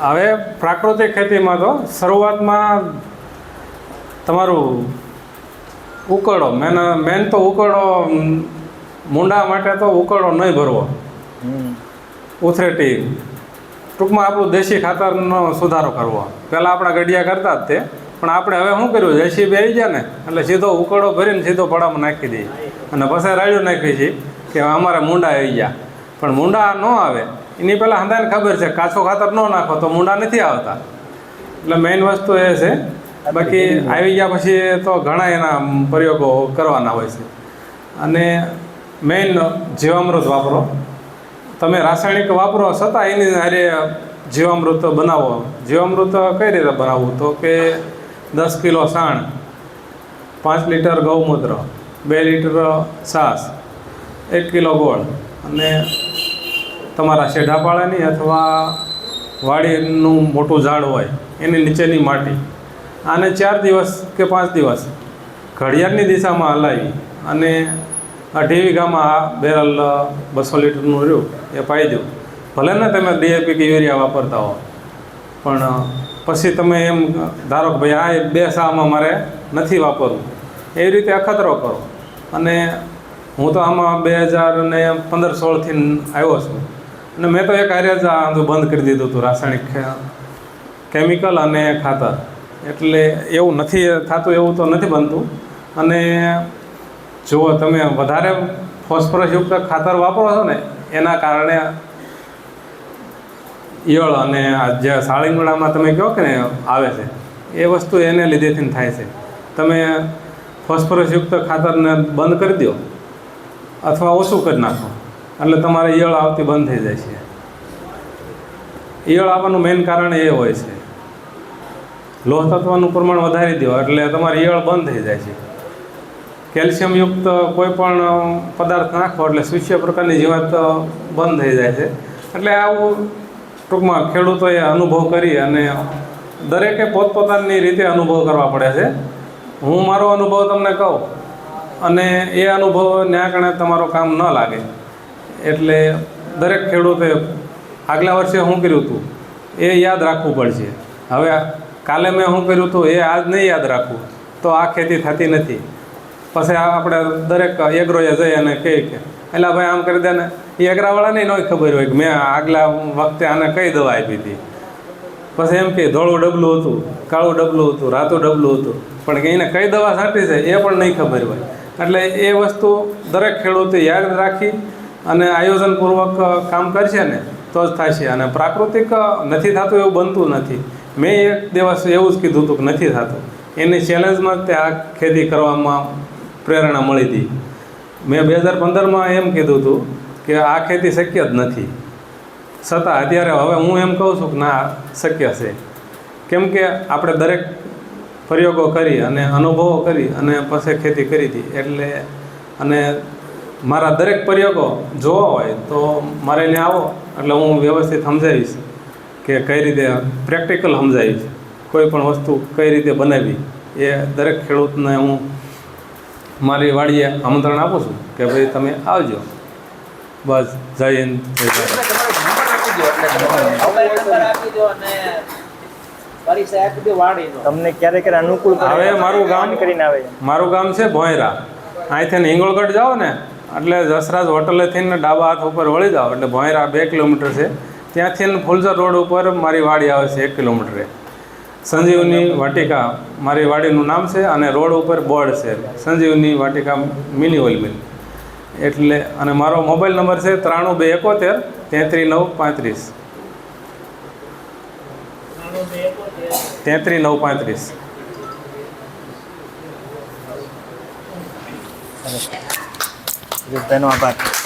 હવે પ્રાકૃતિક ખેતીમાં તો શરૂઆતમાં તમારું ઉકળો મેન મેન તો ઉકળો મુંડા માટે તો ઉકળો નહીં ભરવો. ઉથરેટી ટૂંકમાં આપણું દેશી ખાતરનો સુધારો કરવો. પહેલાં આપણા ગડિયા કરતા જ તે પણ આપણે હવે શું કર્યું? જેસીબી આવી ગયા ને એટલે સીધો ઉકળો ભરીને સીધો પડામાં નાખી દઈએ. અને પછી રાડ્યું નાખી છીએ કે અમારે મૂંડા આવી ગયા. પણ મૂંડા ન આવે. એની પહેલાં હંદાને ખબર છે, કાચો ખાતર ન નાખો તો મૂંડા નથી આવતા. એટલે મેઇન વસ્તુ એ છે, બાકી આવી ગયા પછી તો ઘણા એના પ્રયોગો કરવાના હોય છે. અને મેઇન જીવામૃત વાપરો. તમે રાસાયણિક વાપરો છતાં એની હારે જીવામૃત બનાવો. જીવામૃત કઈ રીતે બનાવવું? તો કે દસ કિલો સાણ, પાંચ લીટર ગૌમૂત્ર, બે લીટર છાશ, એક કિલો ગોળ અને તમારા શેઢાપાળાની અથવા વાડીનું મોટું ઝાડ હોય, એની નીચેની માટી, આને ચાર દિવસ કે પાંચ દિવસ ઘડિયાળની દિશામાં હલાવી અને અઢી વીઘામાં આ બેરલ બસો લીટરનું રહ્યું, એ પાઈ દો. ભલે ને તમે ડીએપી કે યુરિયા વાપરતા હો, પણ પછી તમે એમ ધારો કે ભાઈ આ બે સામાં મારે નથી વાપરવું, એ રીતે અખતરો કરો. અને હું તો આમાં બે હજાર ને પંદર સોળથી આવ્યો છું. અને મેં તો એક કાર્ય જ આ બધું બંધ કરી દીધું હતું, રાસાયણિક કેમિકલ અને ખાતર. એટલે એવું નથી, થતું એવું તો નથી બનતું. અને જો તમે વધારે ફોસ્ફરસયુક્ત ખાતર વાપરો છો ને, એના કારણે ઈયળ અને જે સાળીંગડામાં તમે કહો કે ને, આવે છે, એ વસ્તુ એને લીધેથી થાય છે. તમે ફોસ્ફરસયુક્ત ખાતરને બંધ કરી દો, અથવા ઓછું કરી નાખો. એટલે તમારે ઈયળ આવતી બંધ થઈ જાય છે. ઈયળ આવવાનું મેઇન કારણ એ હોય છે. લોહ તત્વનું પ્રમાણ વધારી દો એટલે તમારી ઈયળ બંધ થઈ જાય છે. કેલ્શિયમયુક્ત કોઈ પણ પદાર્થ નાખો એટલે સ્વિષ્ય પ્રકારની જીવાત બંધ થઈ જાય છે. એટલે આવું ટૂંકમાં ખેડૂતોએ અનુભવ કરી અને દરેકે પોતપોતાની રીતે અનુભવ કરવા પડે છે. હું મારો અનુભવ તમને કહું અને એ અનુભવ ન્યાકણે તમારો કામ ન લાગે. એટલે દરેક ખેડૂતે આગલા વર્ષે શું કર્યું હતું? એ યાદ રાખવું પડશે. હવે કાલે મેં શું કર્યું હતું? એ આજ નહીં યાદ રાખવું. તો આ ખેતી થતી નથી. પછી આપણે દરેક એગ્રોએ જઈ અને કહે કે એટલે ભાઈ આમ કરી દે ને. એ એગ્રાવાળાને ન ખબર હોય કે મેં આગલા વખતે આને કઈ દવા આપી હતી. પછી એમ કે, ધોળું ડબલું હતું, કાળું ડબલું હતું, રાતું ડબલું હતું. પણ કે એને કઈ દવા છાંટી છે એ પણ નહીં ખબર હોય. એટલે એ વસ્તુ દરેક ખેડૂતે યાદ રાખી અને આયોજનપૂર્વક કામ કરશે ને, તો જ થશે અને પ્રાકૃતિક નથી થતું એવું બનતું નથી. મેં એક દિવસ એવું જ કીધું હતું કે નથી થતું. એની ચેલેન્જમાં તે આ ખેતી કરવામાં પ્રેરણા મળી હતી. મેં બે હજાર પંદરમાં એમ કીધું હતું કે આ ખેતી શક્ય જ નથી. છતાં અત્યારે હવે હું એમ કહું છું કે ના, શક્ય છે. કેમ કે આપણે દરેક પ્રયોગો કરી અને અનુભવો કરી અને પછી ખેતી કરી હતી. એટલે અને મારા દરેક પ્રયોગો જોવા હોય તો મારે ત્યાં આવો. એટલે હું વ્યવસ્થિત સમજાવીશ કે કઈ રીતે પ્રેક્ટિકલ સમજાવીશ. કોઈ પણ વસ્તુ કઈ રીતે બનાવી એ દરેક ખેડૂતને હું મારી વાડીએ આમંત્રણ આપું છું કે ભાઈ તમે આવજો. બસ જય હિન્દ જય ભારત. તમારો નંબર આપી દો એટલે મોબાઈલ નંબર આપી દો અને પરિચય આપી દો વાડીનો. તમને ક્યારે ક્યારે અનુકૂળ હવે મારું ગામ કરીને આવે. મારું ગામ છે ભોંયરા. અહીંથી હિંગોળગઢ જાઓ ને એટલે જસરાજ હોટલે થઈને ડાબા હાથ ઉપર વળી જાઓ. એટલે ભોંયરા બે કિલોમીટર છે. ત્યાંથી ફુલઝર રોડ ઉપર મારી વાડી આવે છે એક કિલોમીટરે. સંજીવની વાટિકા મારી વાડીનું નામ છે અને રોડ ઉપર બોર્ડ છે. Sanjivani Vatika mini oil mill. એટલે અને મારો મોબાઈલ નંબર છે ત્રાણું બે એકોતેર તેત્રીસ નવ પાંત્રીસ. તેત્રીસ નવ પાંત્રીસ. dando tá uma batida.